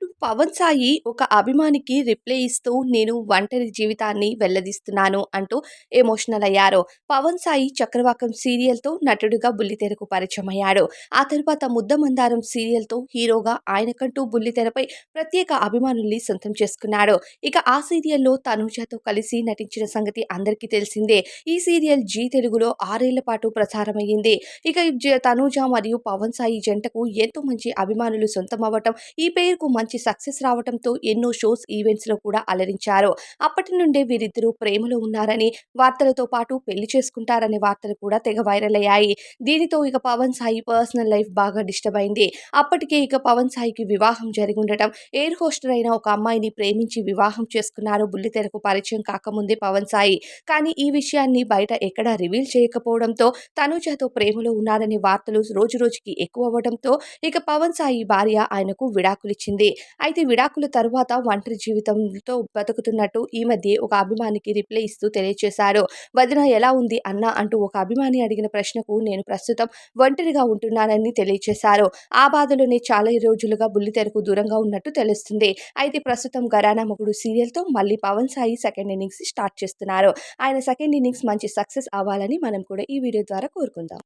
పవన్ సాయి ఒక అభిమానికి రిప్లై ఇస్తూ నేను ఒంటరి జీవితాన్ని వెల్లదీస్తున్నాను అంటూ ఎమోషనల్ అయ్యారు. పవన్ సాయి చక్రవాకం సీరియల్తో నటుడిగా బుల్లితెరకు పరిచయం అయ్యాడు ఆ తర్వాత ముద్దమందారం సీరియల్తో హీరోగా ఆయనకంటూ బుల్లితెరపై ప్రత్యేక అభిమానుల్ని సొంతం చేసుకున్నాడు. ఇక ఆ సీరియల్లో తనూజాతో కలిసి నటించిన సంగతి అందరికీ తెలిసిందే. ఈ సీరియల్ జీ తెలుగులో ఆరేళ్ళ పాటు ప్రసారమయ్యింది. ఇక జ- తనూజ మరియు పవన్ సాయి జంటకు ఎంతో మంచి అభిమానులు సొంతం అవ్వటం ఈ పేరుకు మంచి సక్సెస్ రావడంతో ఎన్నో షోస్ ఈవెంట్స్లో కూడా అలరించారు. అప్పటి నుండే వీరిద్దరూ ప్రేమలో ఉన్నారని వార్తలతో పాటు పెళ్ళి చేసుకుంటారనే వార్తలు కూడా తెగ వైరల్ అయ్యాయి. దీనితో ఇక పవన్ సాయి పర్సనల్ లైఫ్ బాగా డిస్టర్బ్ అయింది. అప్పటికే ఇక పవన్ సాయికి వివాహం జరిగి ఉండటం ఎయిర్ హోస్టర్ అయిన ఒక అమ్మాయిని ప్రేమించి వివాహం చేసుకున్నారు బుల్లితెరకు పరిచయం కాకముందే పవన్ సాయి. కానీ ఈ విషయాన్ని బయట ఎక్కడా రివీల్ చేయకపోవడంతో తనుజతో ప్రేమలో ఉన్నారనే వార్తలు రోజు రోజుకి ఎక్కువ అవ్వడంతో ఇక పవన్ సాయి భార్య ఆయనకు విడాకులిచ్చింది. అయితే విడాకుల తరువాత ఒంటరి జీవితంతో బతుకుతున్నట్టు ఈ మధ్య ఒక అభిమానికి రిప్లై ఇస్తూ తెలియజేశారు. వదిన ఎలా ఉంది అన్న అంటూ ఒక అభిమాని అడిగిన ప్రశ్నకు నేను ప్రస్తుతం ఒంటరిగా ఉంటున్నానని తెలియజేశారు. ఆ బాధలోనే చాలా రోజులుగా బుల్లితెరకు దూరంగా ఉన్నట్టు తెలుస్తుంది. అయితే ప్రస్తుతం గరానా మొగుడు సీరియల్తో మళ్ళీ Pavan Sai second innings start చేస్తున్నారు. ఆయన సెకండ్ ఇన్నింగ్స్ మంచి సక్సెస్ అవ్వాలని మనం కూడా ఈ వీడియో ద్వారా కోరుకుందాం.